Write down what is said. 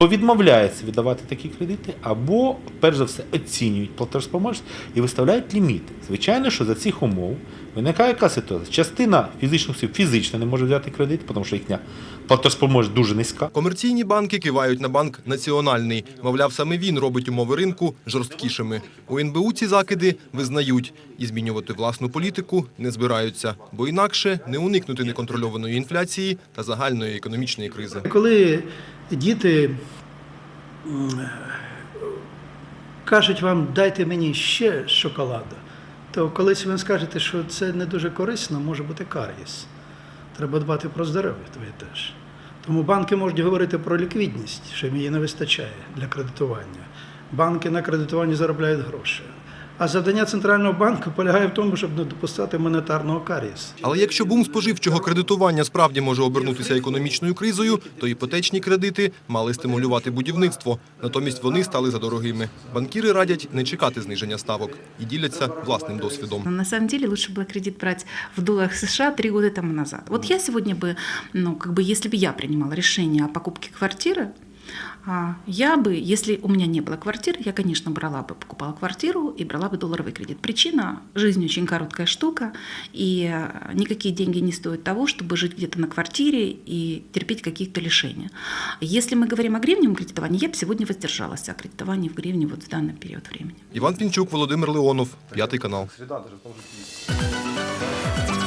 Або відмовляються віддавати такі кредити, або, перш за все, оцінюють платежспроможність і виставляють ліміти. Звичайно, що за цих умов виникає яка ситуація? Частина фізичних осіб фізично не може взяти кредит, тому що їхня платежспроможність дуже низька. Комерційні банки кивають на банк національний. Мовляв, саме він робить умови ринку жорсткішими. У НБУ ці закиди визнають і змінювати власну політику не збираються, бо інакше не уникнути неконтрольованої інфляції та загальної економічної кризи. Коли діти кажуть вам, дайте мені ще шоколаду, то колись ви скажете, що це не дуже корисно, може бути карієс. Треба дбати про здоров'я твоє теж. Тому банки можуть говорити про ліквідність, що їм її не вистачає для кредитування. Банки на кредитуванні заробляють гроші. А завдання центрального банку полягає в тому, щоб не допускати монетарного карієсу. Але якщо бум споживчого кредитування справді може обернутися економічною кризою, то іпотечні кредити мали стимулювати будівництво. Натомість вони стали задорогими. Банкіри радять не чекати зниження ставок і діляться власним досвідом. На самом деле лучше было кредит брать в долларах США три года тому назад. Вот я сегодня бы, ну, как бы, если бы я принимала решение о покупке квартиры, а, Я бы, если у меня не было квартиры, я, конечно, брала бы, покупала квартиру и брала бы долларовый кредит. Причина – жизнь очень короткая штука, и никакие деньги не стоят того, чтобы жить где-то на квартире и терпеть каких-то лишения. Если мы говорим о гривневом кредитовании, я бы сегодня воздержалась о кредитовании в гривне вот в данный период времени. Іван Пінчук, Володимир Леонов, п'ятий канал. Среда даже в том же.